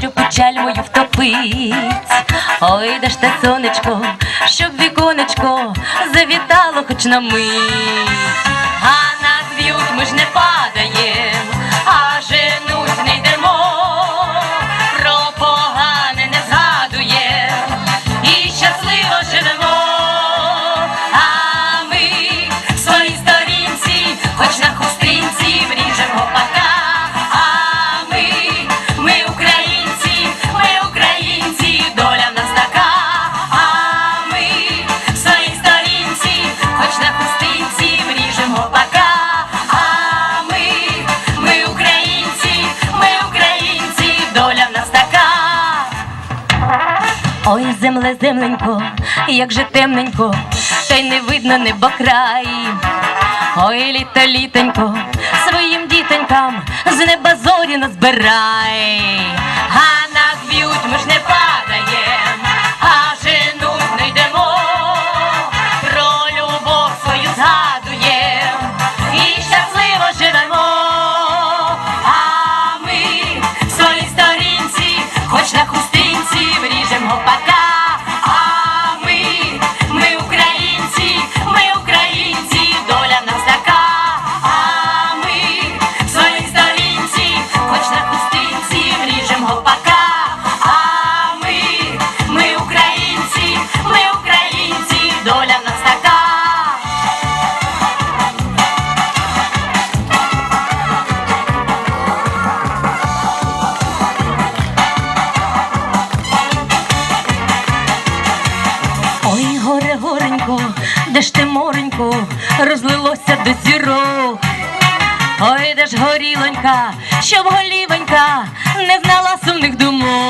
що печаль мою втопить. Ой, де ж те сонечко, щоб віконечко завітало хоч на мить. А нас б'ють, ми ж не падаєм, Ой, земле, земленько, як же темненько, та й не видно небо край. Ой, літо, літонько, своїм дітонькам з неба зорі назбирай. А нас б'ють, ми ж не падаєм, де ж ти моренько, розлилося до зірок. Ой, де ж горілонька, щоб голівонька не знала сумних думок.